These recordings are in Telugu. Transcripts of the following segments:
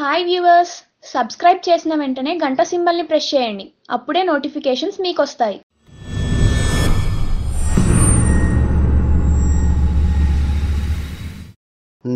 హాయ్ వ్యూవర్స్ సబ్స్క్రైబ్ చేసిన వెంటనే గంట సింబల్ని ప్రెస్ చేయండి. అప్పుడే నోటిఫికేషన్స్ మీకు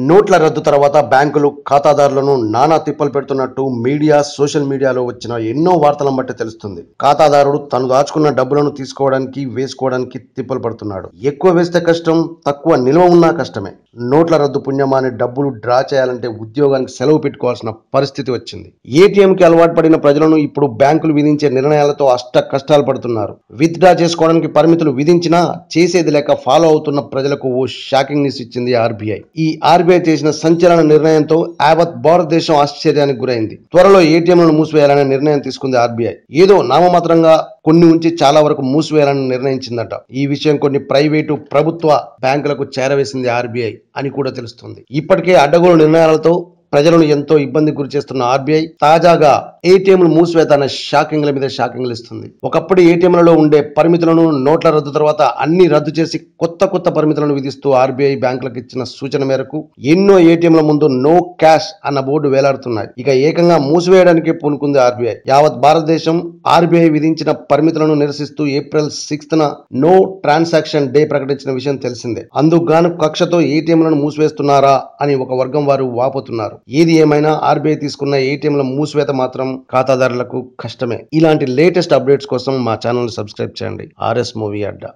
నోట్ల రద్దు తర్వాత బ్యాంకులు ఖాతాదారులను నానా తిప్పలు పెడుతున్నట్టు మీడియా సోషల్ మీడియాలో వచ్చిన ఎన్నో వార్తలను బట్టి తెలుస్తుంది. ఖాతాదారుడు తను దాచుకున్న డబ్బులను తీసుకోవడానికి వేసుకోవడానికి తిప్పలు పడుతున్నాడు. ఎక్కువ వేస్తే కష్టం తక్కువ నిల్వ ఉన్నా కష్టమే. నోట్ల రద్దు పుణ్యమాని డబ్బులు డ్రా చేయాలంటే ఉద్యోగానికి సెలవు పెట్టుకోవాల్సిన పరిస్థితి వచ్చింది. ఏటీఎంకి అలవాటు పడిన ప్రజలను ఇప్పుడు బ్యాంకులు విధించే నిర్ణయాలతో అష్ట కష్టాలు పడుతున్నారు. విత్ డ్రా చేసుకోవడానికి పరిమితులు విధించినా చేసేది లేక ఫాలో అవుతున్న ప్రజలకు ఓ షాకింగ్ న్యూస్ ఇచ్చింది ఆర్బీఐ. ఈ ఆర్ ఆర్బీఐ చేసిన సంచలన నిర్ణయంతో యావత్ భారతదేశం ఆశ్చర్యానికి గురైంది. త్వరలో ఏటీఎంలను మూసివేయాలనే నిర్ణయం తీసుకుంది ఆర్బీఐ. ఏదో నామమాత్రంగా కొన్ని ఉంచి చాలా వరకు మూసివేయాలని నిర్ణయించిందట. ఈ విషయం కొన్ని ప్రైవేటు ప్రభుత్వ బ్యాంకులకు చేరవేసింది ఆర్బీఐ అని కూడా తెలుస్తుంది. ఇప్పటికే అడ్డగోలు నిర్ణయాలతో ప్రజలను ఎంతో ఇబ్బంది గురి చేస్తున్న ఆర్బీఐ తాజాగా ఏటీఎంలు మూసివేత అనే షాకింగ్ల మీద షాకింగ్లు ఇస్తుంది ఒకప్పుడు ఏటీఎంలలో ఉండే పరిమితులను నోట్ల రద్దు తర్వాత అన్ని రద్దు చేసి కొత్త కొత్త పరిమితులను విధిస్తూ ఆర్బీఐ బ్యాంకులకు ఇచ్చిన సూచన మేరకు ఎన్నో ఏటీఎంల ముందు నో క్యాష్ అన్న బోర్డు వేలాడుతున్నాయి. ఇక ఏకంగా మూసివేయడానికి పూనుకుంది ఆర్బీఐ. యావత్ భారతదేశం ఆర్బీఐ విధించిన పరిమితులను నిరసిస్తూ ఏప్రిల్ సిక్స్త్ న నో ట్రాన్సాక్షన్ డే ప్రకటించిన విషయం తెలిసిందే. అందుకు గాను కక్షతో ఏటీఎంలను మూసివేస్తున్నారా అని ఒక వర్గం వారు వాపోతున్నారు. ఏది ఏమైనా ఆర్బీఐ తీసుకున్న ఏటీఎంల మూసివేత మాత్రం ఖాతాదారులకు కష్టమే. ఇలాంటి లేటెస్ట్ అప్డేట్స్ కోసం మా ఛానల్ సబ్స్క్రైబ్ చేయండి. ఆర్ఎస్ మూవీ అడ్డా.